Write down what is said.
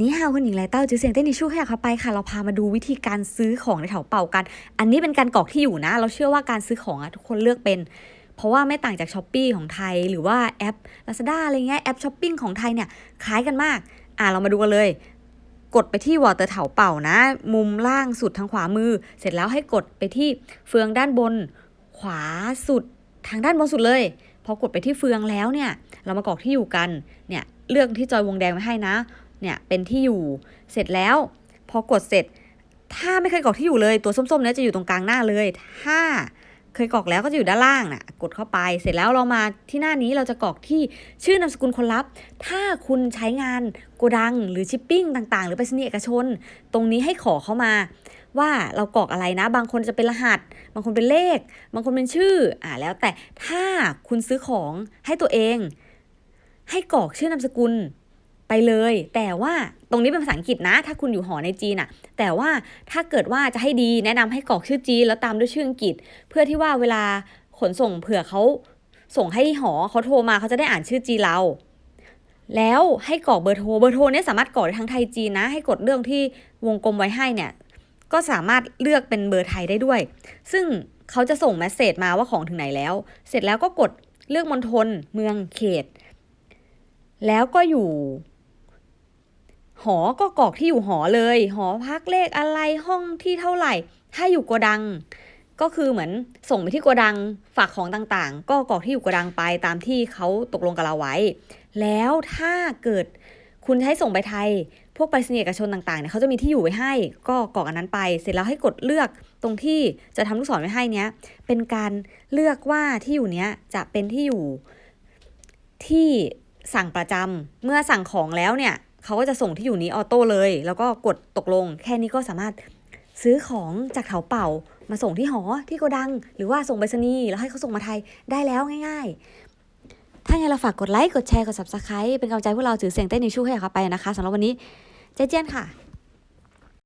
นี่ฮาวคุณหญิงไรเต้าจือเสียงเต้นนิชูให้เขาไปค่ะ เราพามาดูวิธีการซื้อของในแถวเป่ากัน อันนี้เป็นการกรอกที่อยู่นะ เราเชื่อว่าการซื้อของอะทุกคนเลือกเป็น เพราะว่าไม่ต่างจากช้อปปีของไทย หรือว่าแอป Lazada อะไรเงี้ยแอปช้อปปิ้งของไทยเนี่ยคล้ายกันมาก อะเรามาดูกันเลย กดไปที่วอเตอร์เถาเป่านะ มุมล่างสุดทางขวามือ เสร็จแล้วให้กดไปที่เฟืองด้านบน ขวาสุดทางด้านบนสุดเลยพอกดไปที่เฟืองแล้วเนี่ย เรามากรอกที่อยู่กันเนี่ยเลือกที่จอยวงแดงไว้ให้นะเนี่ยเป็นที่อยู่เสร็จแล้ว พอกดเสร็จ ถ้าไม่เคยกรอกที่อยู่เลยตัวส้มๆเนี่ยจะอยู่ตรงกลางหน้าเลย ถ้าเคยกรอกแล้วก็จะอยู่ด้านล่างน่ะ กดเข้าไป เสร็จแล้วเรามาที่หน้านี้เราจะกรอกที่ชื่อนามสกุลคนรับ ถ้าคุณใช้งานโกดังหรือชิปปิ้งต่างๆ หรือไปรษณีเอกชน ตรงนี้ให้ขอเข้ามา ว่าเรากรอกอะไรนะ บางคนจะเป็นรหัส บางคนเป็นเลข บางคนเป็นชื่อ อ่าแล้วแต่ถ้าคุณซื้อของให้ตัวเอง ให้กรอกชื่อนามสกุล ไปเลย แต่ว่าตรงนี้เป็นภาษาอังกฤษนะ ถ้าคุณอยู่หอในจีนอะแต่ว่าถ้าเกิดว่าจะให้ดีแนะนำให้กรอกชื่อจีนแล้วตามด้วยชื่ออังกฤษ เพื่อที่ว่าเวลาขนส่งเผื่อเขาส่งให้หอเขาโทรมาเขาจะได้อ่านชื่อจีเรา แล้วให้กรอกเบอร์โทรเบอร์โทรเนี่ยสามารถกรอกได้ทั้งไทยจีนนะ ให้กดเรื่องที่วงกลมไว้ให้เนี่ยก็สามารถเลือกเป็นเบอร์ไทยได้ด้วย ซึ่งเขาจะส่งแมสเซจมาว่าของถึงไหนแล้ว เสร็จแล้วก็กดเลือกมณฑลเมืองเขต แล้วก็อยู่ หอก็กรอกที่อยู่หอเลย หอพักเลขอะไรห้องที่เท่าไหร่ ถ้าอยู่โกดัง ก็คือเหมือนส่งไปที่โกดังฝากของต่างๆ ก็กรอกที่อยู่โกดังไปตามที่เขาตกลงกับเราไว้ แล้วถ้าเกิดคุณใช้ส่งไปไทย พวกไปรษณีย์เอกชนต่างๆเนี่ยเขาจะมีที่อยู่ไว้ให้ ก็กรอกอันนั้นไป เสร็จแล้วให้กดเลือกตรงที่จะทำลูกศรไว้ให้เนี้ย เป็นการเลือกว่าที่อยู่เนี้ยจะเป็นที่อยู่ที่สั่งประจำเมื่อสั่งของแล้วเนี่ย เขาก็จะส่งที่อยู่นี้ออโต้เลย แล้วก็กดตกลง แค่นี้ก็สามารถซื้อของจากเถาเป่า มาส่งที่หอที่โกดัง หรือว่าส่งไปรษณีย์แล้วให้เขาส่งมาไทยได้แล้วง่าย ๆ ถ้าไงเราฝากกดไลค์กดแชร์กด subscribe เป็นกำลังใจพวกเราถือเสียงเต้นในช่ให้เขาไปนะคะสำหรับวันนี้เจเจนค่ะ